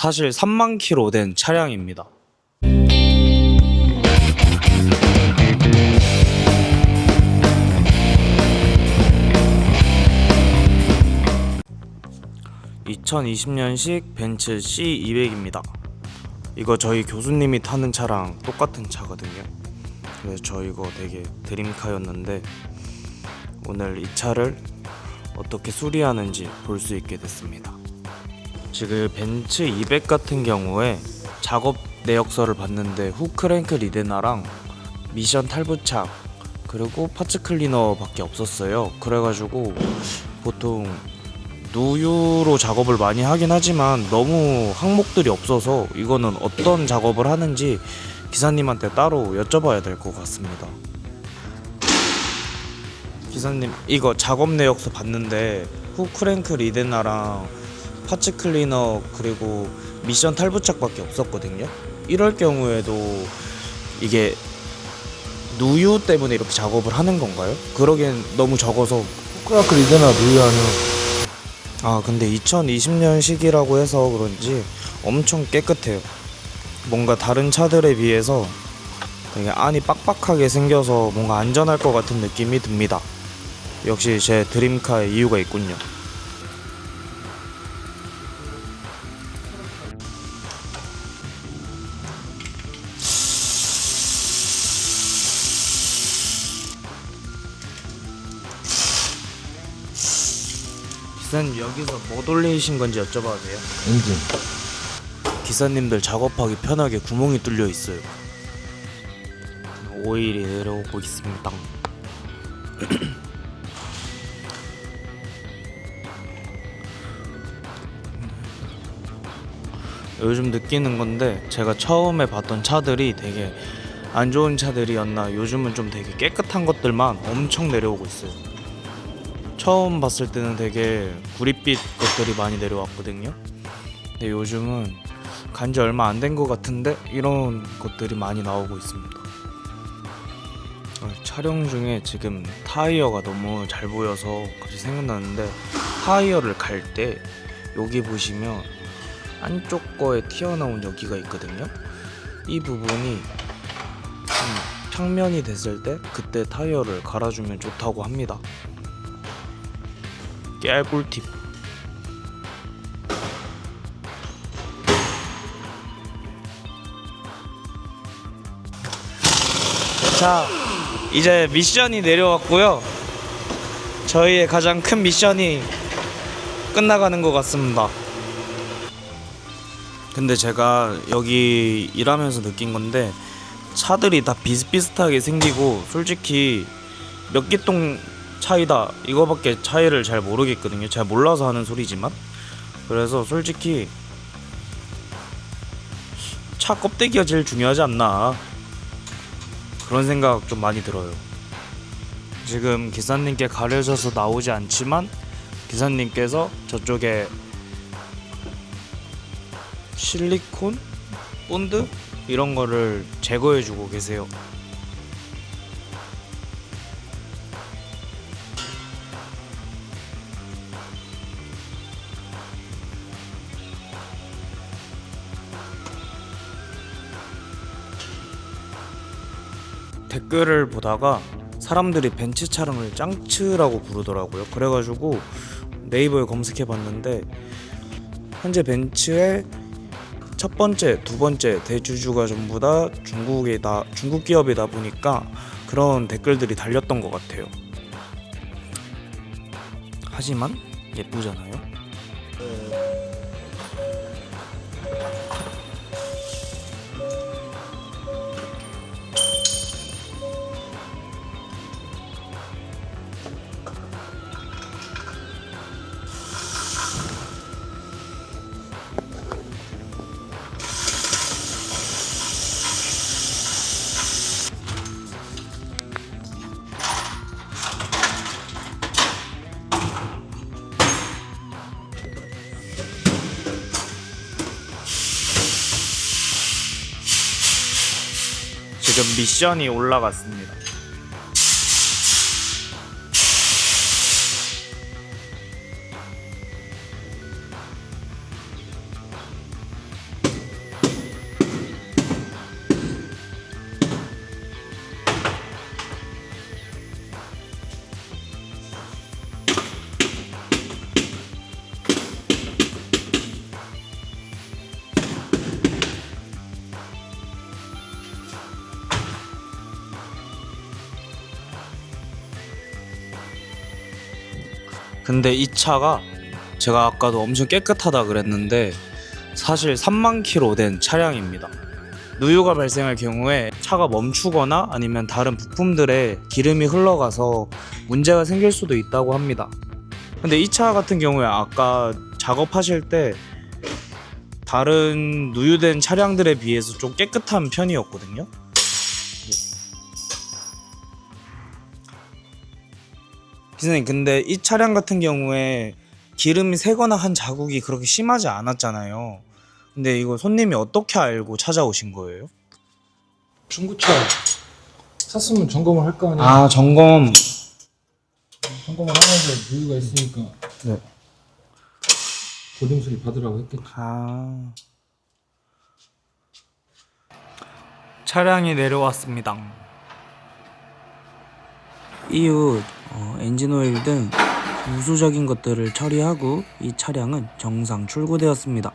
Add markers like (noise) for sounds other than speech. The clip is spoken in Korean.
사실 3만 킬로 된 차량입니다. (2020년식) 벤츠 C200입니다 이거 저희 교수님이 타는 차랑 똑같은 차거든요 그래서 저 이거 되게 드림카였는데 오늘 이 차를 어떻게 수리하는지 볼 수 있게 됐습니다. 지금 벤츠 200 같은 경우에 작업 내역서를 봤는데 후크랭크 리데나랑 미션 탈부착 그리고 파츠 클리너밖에 없었어요. 그래가지고 보통 누유로 작업을 많이 하긴 하지만 너무 항목들이 없어서 이거는 어떤 작업을 하는지 기사님한테 따로 여쭤봐야 될 것 같습니다. 기사님 이거 작업 내역서 봤는데 후크랭크 리데나랑 파츠 클리너 그리고 미션 탈부착밖에 없었거든요. 이럴 경우에도 이게 누유 때문에 이렇게 작업을 하는 건가요? 그러기엔 너무 적어서 후크라크 리드나 누유하는 아 근데 2020년식이라고 해서 그런지 엄청 깨끗해요. 뭔가 다른 차들에 비해서 되게 안이 빡빡하게 생겨서 뭔가 안전할 것 같은 느낌이 듭니다. 역시 제 드림카의 이유가 있군요. 기사님 여기서 뭐 돌리신 건지 여쭤봐도 돼요? 엔진 기사님들 작업하기 편하게 구멍이 뚫려 있어요. 오일이 내려오고 있습니다. (clears throat) 요즘 느끼는 건데 제가 처음에 봤던 차들이 되게 안 좋은 차들이었나 요즘은 좀 되게 깨끗한 것들만 엄청 내려오고 있어요. 처음 봤을 때는 되게 구릿빛 것들이 많이 내려왔거든요. 근데 요즘은 간지 얼마 안 된 것 같은데 이런 것들이 많이 나오고 있습니다. 어, 촬영 중에 지금 타이어가 너무 잘 보여서 갑자기 생각나는데 타이어를 갈 때 여기 보시면 안쪽 거에 튀어나온 여기가 있거든요. 이 부분이 좀 평면이 됐을 때 그때 타이어를 갈아주면 좋다고 합니다. 깨알 꿀팁. 자, 이제 미션이 내려왔고요. 저희의 가장 큰 미션이 끝나가는 것 같습니다. 근데 제가 여기 일하면서 느낀 건데 차들이 다 비슷비슷하게 생기고 솔직히 몇 개똥 차이다 이거밖에 차이를 잘 모르겠거든요. 잘 몰라서 하는 소리지만 그래서 솔직히 차 껍데기가 제일 중요하지 않나 그런 생각 좀 많이 들어요. 지금 기사님께 가려져서 나오지 않지만 기사님께서 저쪽에 실리콘, 본드 이런 거를 제거해 주고 계세요. 댓글을 보다가 사람들이 벤츠 차량을 짱츠라고 부르더라고요. 그래가지고 네이버에 검색해 봤는데 현재 벤츠의 첫 번째, 두 번째 대주주가 전부 다 중국이다, 중국 기업이다 보니까 그런 댓글들이 달렸던 것 같아요. 하지만 예쁘잖아요. 지금 미션이 올라갔습니다. 근데 이 차가 제가 아까도 엄청 깨끗하다 그랬는데 사실 3만 킬로 된 차량입니다. 누유가 발생할 경우에 차가 멈추거나 아니면 다른 부품들에 기름이 흘러가서 문제가 생길 수도 있다고 합니다. 근데 이 차 같은 경우에 아까 작업하실 때 다른 누유된 차량들에 비해서 좀 깨끗한 편이었거든요. 기사님 근데 이 차량 같은 경우에 기름이 새거나 한 자국이 그렇게 심하지 않았잖아요. 근데 이거 손님이 어떻게 알고 찾아오신 거예요? 중고차 샀으면 점검을 할 거 아니야. 아 점검 점검을 하면서 누유가 있으니까 네. 고등수리 받으라고 했겠지. 아 차량이 내려왔습니다. 이후 어, 엔진오일 등 부수적인 것들을 처리하고 이 차량은 정상 출고되었습니다.